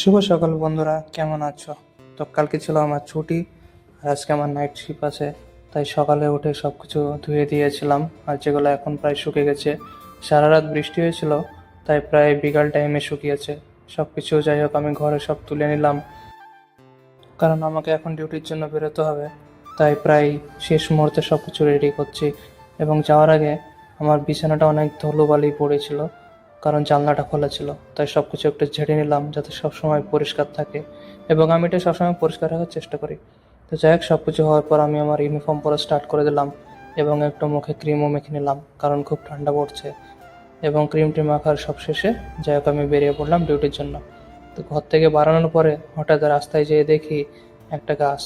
শুভ সকাল বন্ধুরা, কেমন আছো? তো কালকে ছিল আমার ছুটি, আর আজকে আমার নাইট শিপ আছে, তাই সকালে উঠে সব কিছু ধুয়ে দিয়েছিলাম। আর যেগুলো এখন প্রায় শুকে গেছে সারা রাত বৃষ্টি হয়েছিল, তাই প্রায় বিকাল টাইমে শুকিয়েছে। সব কিছু যাই হোক, আমি ঘরে সব তুলে নিলাম। কারণ আমাকে এখন ডিউটির জন্য বেরোতে হবে, তাই প্রায় শেষ মুহূর্তে সব কিছু রেডি করছি। এবং যাওয়ার আগে আমার বিছানাটা অনেক ধুলোবালি পড়েছিল কারণ জানলাটা খোলা ছিল, তাই সব কিছু একটু ঝেড়ে নিলাম যাতে সবসময় পরিষ্কার থাকে এবং আমি এটা সবসময় পরিষ্কার রাখার চেষ্টা করি। তো যাই হোক সব কিছু হওয়ার পর আমি আমার ইউনিফর্ম পরা স্টার্ট করে দিলাম এবং একটু মুখে ক্রিমও মেখে নিলাম, কারণ খুব ঠান্ডা পড়ছে এবং ক্রিমটি মাখার সব শেষে যাই হোক, আমি বেরিয়ে পড়লাম ডিউটির জন্য। তো ঘর থেকে বাড়ানোর পরে হঠাৎ রাস্তায় যেয়ে দেখি একটা গাছ।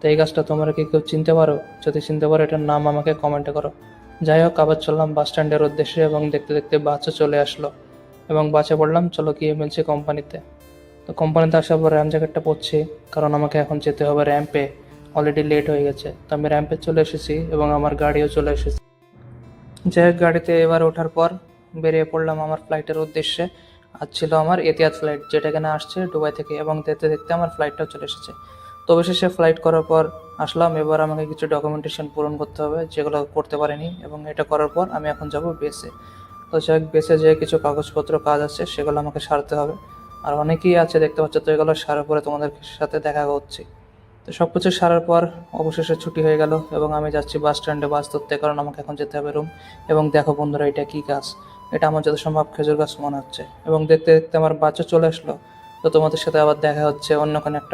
তো এই গাছটা তোমরা কি কেউ চিনতে পারো? যদি চিনতে পারো, এটার নাম আমাকে কমেন্টে করো। যাই হোক, আবার চললাম বাস স্ট্যান্ডের উদ্দেশ্যে এবং দেখতে দেখতে বাসও চলে আসলো। এবং বাসে পড়লাম চলো গিয়ে মিলছে কোম্পানিতে। তো কোম্পানিতে আসার পর র্যাম জ্যাকেটটা পড়ছি কারণ আমাকে এখন যেতে হবে র্যাম্পে অলরেডি লেট হয়ে গেছে। তো আমি র্যাম্পে চলে এসেছি এবং আমার গাড়িও চলে এসেছে। যাই হোক, গাড়িতে এবার ওঠার পর বেরিয়ে পড়লাম আমার ফ্লাইটের উদ্দেশ্যে। আজ ছিল আমার এতিয়াদ ফ্লাইট যেটা এখানে আসছে দুবাই থেকে, এবং দেখতে দেখতে আমার ফ্লাইটটাও চলে এসেছে। তো অবশেষে ফ্লাইট করার পর আসলাম। এবার আমাকে কিছু ডকুমেন্টেশন পূরণ করতে হবে, যেগুলো করতে পারিনি। এবং এটা করার পর আমি এখন যাব বেসে তো যাই বেসে যে কিছু কাগজপত্র, কাজ আছে, সেগুলো আমাকে সারতে হবে। আর অনেকেই আছে, দেখতে পাচ্ছ তো, এগুলো সারার পরে তোমাদের সাথে দেখা হচ্ছে তো সব কিছু সারার পর অবশেষে ছুটি হয়ে গেল এবং আমি যাচ্ছি বাস স্ট্যান্ডে বাস ধরতে কারণ আমাকে এখন যেতে হবে রুম এবং দেখো বন্ধুরা, এটা কী গাছ এটা আমার যত সম্ভব খেজুর গাছ মনে হচ্ছে। এবং দেখতে দেখতে আমার বাচ্চা চলে আসলো। তো তোমাদের সাথে আবার দেখা হচ্ছে অন্য কোনো একটা